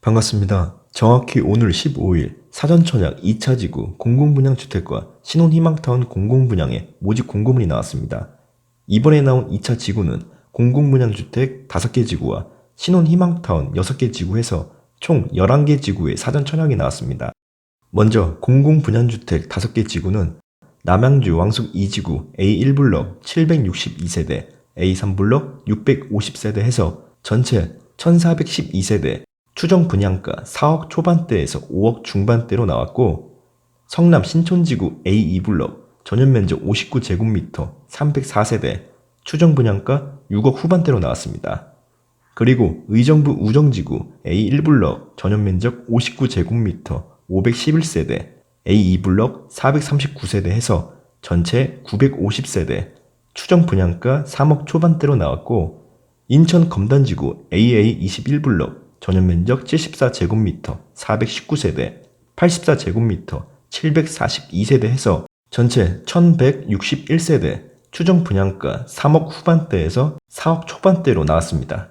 반갑습니다. 정확히 오늘 15일 사전천약 2차 지구 공공분양 주택과 신혼희망타운 공공분양의 모집 공고문이 나왔습니다. 이번에 나온 2차 지구는 공공분양 주택 5개 지구와 신혼희망타운 6개 지구에서 총 11개 지구의 사전천약이 나왔습니다. 먼저 공공분양 주택 5개 지구는 남양주 왕숙 2지구 A1블럭 762세대, A3블럭 650세대 해서 전체 1412세대, 추정 분양가 4억 초반대에서 5억 중반대로 나왔고 성남 신촌지구 A2블럭 전용 면적 59제곱미터 304세대 추정 분양가 6억 후반대로 나왔습니다. 그리고 의정부 우정지구 A1블럭 전용 면적 59제곱미터 511세대 A2블럭 439세대 해서 전체 950세대 추정 분양가 3억 초반대로 나왔고 인천 검단지구 AA21블럭 전용 면적 74제곱미터 419세대 84제곱미터 742세대 해서 전체 1161세대 추정 분양가 3억 후반대에서 4억 초반대로 나왔습니다.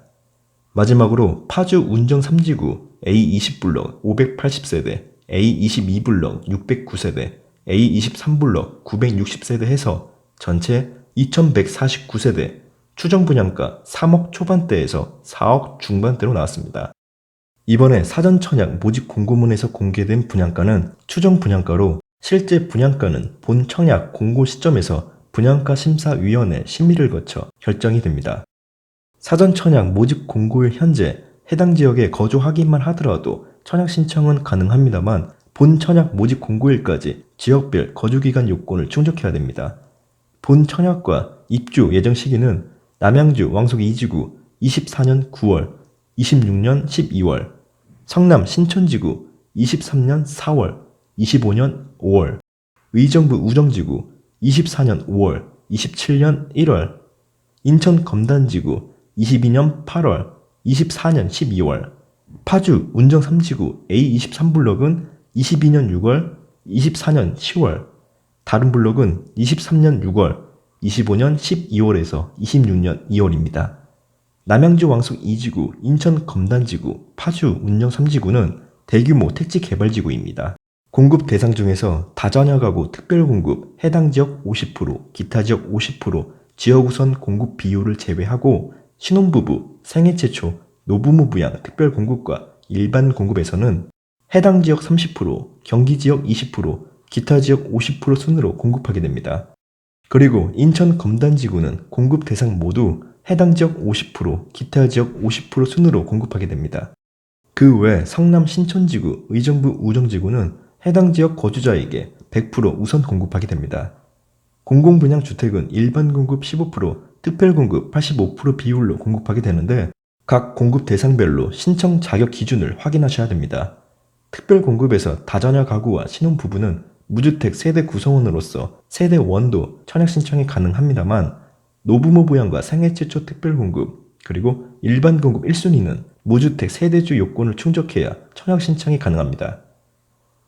마지막으로 파주 운정 3지구 A20블럭 580세대, A22블럭 609세대, A23블럭 960세대 해서 전체 2149세대 추정 분양가 3억 초반대에서 4억 중반대로 나왔습니다. 이번에 사전천약 모집 공고문에서 공개된 분양가는 추정 분양가로 실제 분양가는 본 청약 공고 시점에서 분양가 심사위원회 심의를 거쳐 결정이 됩니다. 사전 천약 모집 공고일 현재 해당 지역에 거주 확인만 하더라도 천약 신청은 가능합니다만 본 천약 모집 공고일까지 지역별 거주기간 요건을 충족해야 됩니다. 본 천약과 입주 예정 시기는 남양주 왕속 2지구 24년 9월, 26년 12월, 성남 신촌지구 23년 4월, 25년 5월, 의정부 우정지구 24년 5월, 27년 1월, 인천 검단지구 22년 8월, 24년 12월, 파주 운정 3지구 A23블럭은 22년 6월, 24년 10월, 다른 블럭은 23년 6월, 25년 12월에서 26년 2월입니다. 남양주 왕숙 2지구, 인천 검단지구, 파주 운정 3지구는 대규모 택지 개발 지구입니다. 공급 대상 중에서 다전혀 가구 특별 공급 해당 지역 50%, 기타 지역 50%, 지역 우선 공급 비율을 제외하고 신혼부부, 생애 최초, 노부모 부양 특별 공급과 일반 공급에서는 해당 지역 30%, 경기 지역 20%, 기타 지역 50% 순으로 공급하게 됩니다. 그리고 인천 검단 지구는 공급 대상 모두 해당 지역 50%, 기타 지역 50% 순으로 공급하게 됩니다. 그 외 성남 신촌지구, 의정부 우정지구는 해당 지역 거주자에게 100% 우선 공급하게 됩니다. 공공분양 주택은 일반 공급 15%, 특별 공급 85% 비율로 공급하게 되는데 각 공급 대상별로 신청 자격 기준을 확인하셔야 됩니다. 특별 공급에서 다자녀 가구와 신혼 부부는 무주택 세대 구성원으로서 세대 원도 청약 신청이 가능합니다만 노부모 부양과 생애 최초 특별 공급 그리고 일반 공급 1순위는 무주택 세대주 요건을 충족해야 청약 신청이 가능합니다.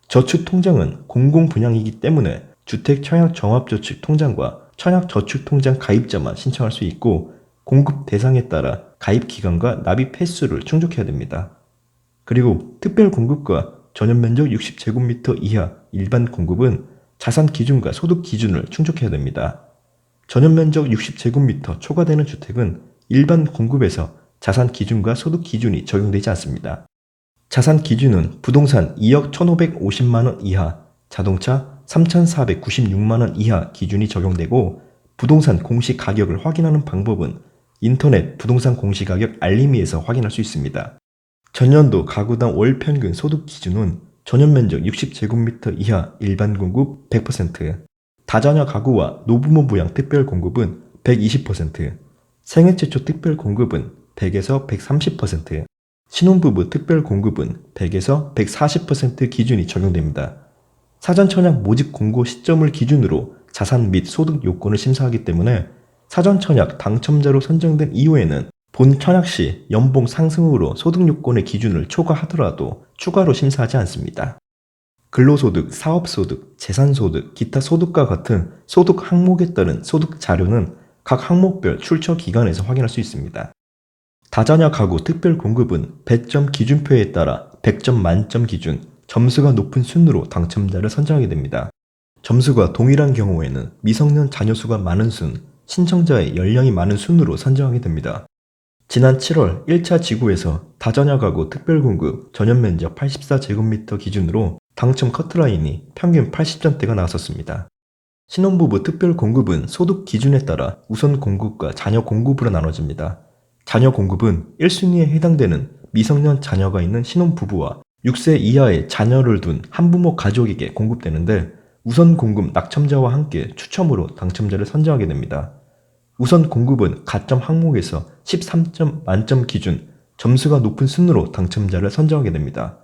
저축 통장은 공공 분양이기 때문에 주택 청약 종합저축 통장과 청약 저축 통장 가입자만 신청할 수 있고 공급 대상에 따라 가입 기간과 납입 횟수를 충족해야 됩니다. 그리고 특별 공급과 전용 면적 60제곱미터 이하 일반 공급은 자산 기준과 소득 기준을 충족해야 됩니다. 전용 면적 60제곱미터 초과되는 주택은 일반 공급에서 자산 기준과 소득 기준이 적용되지 않습니다. 자산 기준은 부동산 2억 1,550만원 이하, 자동차 3,496만원 이하 기준이 적용되고 부동산 공시 가격을 확인하는 방법은 인터넷 부동산 공시 가격 알림이에서 확인할 수 있습니다. 전년도 가구당 월 평균 소득 기준은 전용 면적 60제곱미터 이하 일반 공급 100%, 다자녀 가구와 노부모 부양 특별 공급은 120%, 생애 최초 특별 공급은 100에서 130%, 신혼부부 특별 공급은 100에서 140% 기준이 적용됩니다. 사전 청약 모집 공고 시점을 기준으로 자산 및 소득 요건을 심사하기 때문에 사전 청약 당첨자로 선정된 이후에는 본 청약 시 연봉 상승으로 소득 요건의 기준을 초과하더라도 추가로 심사하지 않습니다. 근로소득, 사업소득, 재산소득, 기타 소득과 같은 소득 항목에 따른 소득 자료는 각 항목별 출처 기관에서 확인할 수 있습니다. 다자녀 가구 특별 공급은 배점 기준표에 따라 100점 만점 기준 점수가 높은 순으로 당첨자를 선정하게 됩니다. 점수가 동일한 경우에는 미성년 자녀 수가 많은 순, 신청자의 연령이 많은 순으로 선정하게 됩니다. 지난 7월 1차 지구에서 다전혀 가구 특별 공급 전년 면적 84제곱미터 기준으로 당첨 커트라인이 평균 80점대가 나왔었습니다. 신혼부부 특별 공급은 소득 기준에 따라 우선 공급과 자녀 공급으로 나눠집니다. 자녀 공급은 1순위에 해당되는 미성년 자녀가 있는 신혼부부와 6세 이하의 자녀를 둔 한부모 가족에게 공급되는데 우선 공급 낙첨자와 함께 추첨으로 당첨자를 선정하게 됩니다. 우선 공급은 가점 항목에서 13점 만점 기준 점수가 높은 순으로 당첨자를 선정하게 됩니다.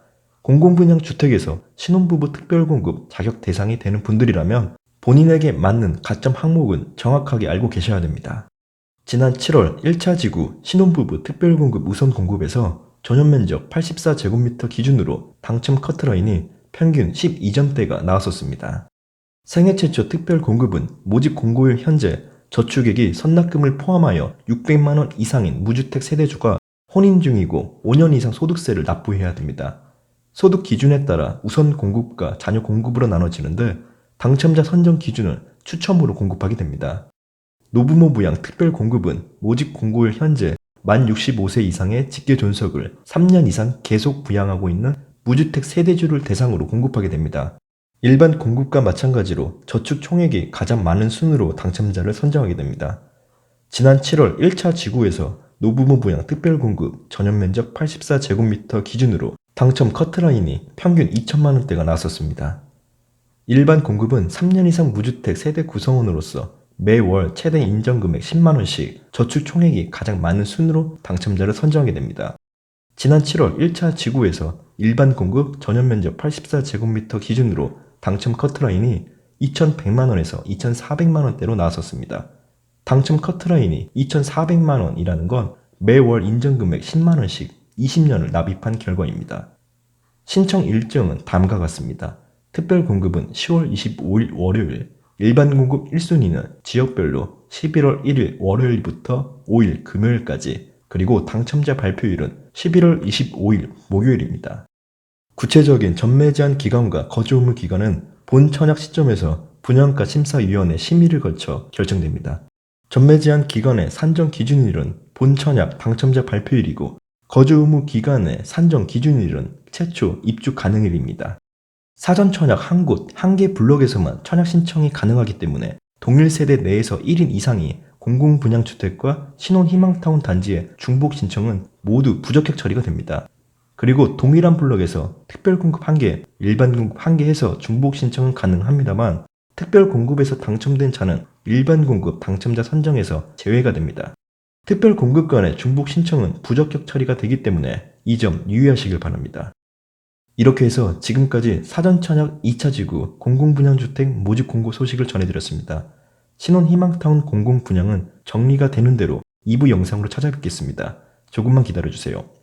공공분양 주택에서 신혼부부 특별공급 자격 대상이 되는 분들이라면 본인에게 맞는 가점 항목은 정확하게 알고 계셔야 됩니다. 지난 7월 1차 지구 신혼부부 특별공급 우선 공급에서 전용 면적 84제곱미터 기준으로 당첨 커트라인이 평균 12점대가 나왔었습니다. 생애 최초 특별 공급은 모집 공고일 현재 저축액이 선납금을 포함하여 600만원 이상인 무주택 세대주가 혼인 중이고 5년 이상 소득세를 납부해야 됩니다. 소득 기준에 따라 우선 공급과 자녀 공급으로 나눠지는데 당첨자 선정 기준은 추첨으로 공급하게 됩니다. 노부모 부양 특별 공급은 모집 공고일 현재 만 65세 이상의 직계 존속을 3년 이상 계속 부양하고 있는 무주택 세대주를 대상으로 공급하게 됩니다. 일반 공급과 마찬가지로 저축 총액이 가장 많은 순으로 당첨자를 선정하게 됩니다. 지난 7월 1차 지구에서 노부모 부양 특별 공급 전용 면적 84제곱미터 기준으로 당첨 커트라인이 평균 2천만 원대가 나왔었습니다. 일반 공급은 3년 이상 무주택 세대 구성원으로서 매월 최대 인정금액 10만 원씩 저축 총액이 가장 많은 순으로 당첨자를 선정하게 됩니다. 지난 7월 1차 지구에서 일반 공급 전용 면적 84제곱미터 기준으로 당첨 커트라인이 2,100만 원에서 2,400만 원대로 나왔었습니다. 당첨 커트라인이 2,400만 원이라는 건 매월 인정금액 10만 원씩 20년을 납입한 결과입니다. 신청 일정은 다음과 같습니다. 특별 공급은 10월 25일 월요일, 일반 공급 1순위는 지역별로 11월 1일 월요일부터 5일 금요일까지, 그리고 당첨자 발표일은 11월 25일 목요일입니다. 구체적인 전매 제한 기간과 거주 의무 기간은 본 청약 시점에서 분양가 심사위원회 심의를 거쳐 결정됩니다. 전매 제한 기간의 산정 기준일은 본 청약 당첨자 발표일이고 거주 의무 기간의 산정 기준일은 최초 입주 가능일입니다. 사전 청약 한 곳, 한 개 블록에서만 청약 신청이 가능하기 때문에 동일 세대 내에서 1인 이상이 공공분양주택과 신혼희망타운 단지의 중복 신청은 모두 부적격 처리가 됩니다. 그리고 동일한 블록에서 특별공급 1개, 일반 공급 1개 해서 중복 신청은 가능합니다만 특별공급에서 당첨된 자는 일반 공급 당첨자 선정에서 제외가 됩니다. 특별 공급 간의 중복 신청은 부적격 처리가 되기 때문에 이 점 유의하시길 바랍니다. 이렇게 해서 지금까지 사전천약 2차 지구 공공분양주택 모집 공고 소식을 전해드렸습니다. 신혼 희망타운 공공분양은 정리가 되는 대로 2부 영상으로 찾아뵙겠습니다. 조금만 기다려주세요.